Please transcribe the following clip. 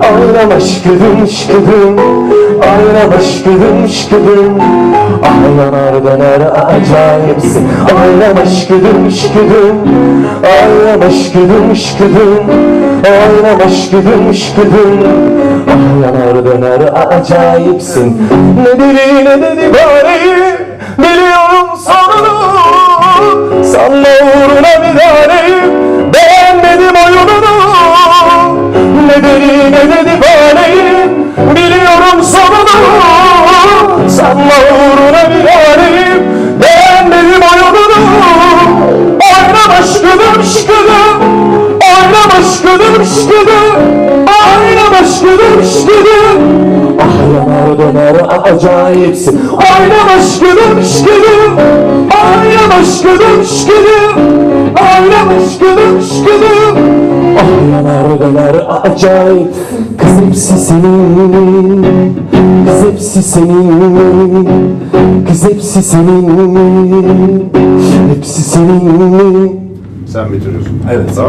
Ağlama şıkıdım şıkıdım Ağlama şıkıdım Ah yanar döner acayipsin Ağlama şıkıdım şıkıdım Ağlama şıkıdım şıkıdım Ağlama şıkıdım Ah yanar döner acayipsin. Ne deli ne dedi bari Ne dedi ne dedi Biliyorum sonunu. Sanma uğruna bir taneyim Beğenmedim oyununu Oynama şıkıdım şıkıdım Oynama şıkıdım şıkıdım Oynama şıkıdım şıkıdım Ah yanar döner acayipsin. Oynama şıkıdım şıkıdım Oynama şıkıdım şıkıdım Oynama şıkıdım şıkıdım Yanar döner acayip Kız hepsi senin Kız hepsi senin Kız hepsi senin Hepsi senin Sen bitiriyorsun. Evet. Tamam.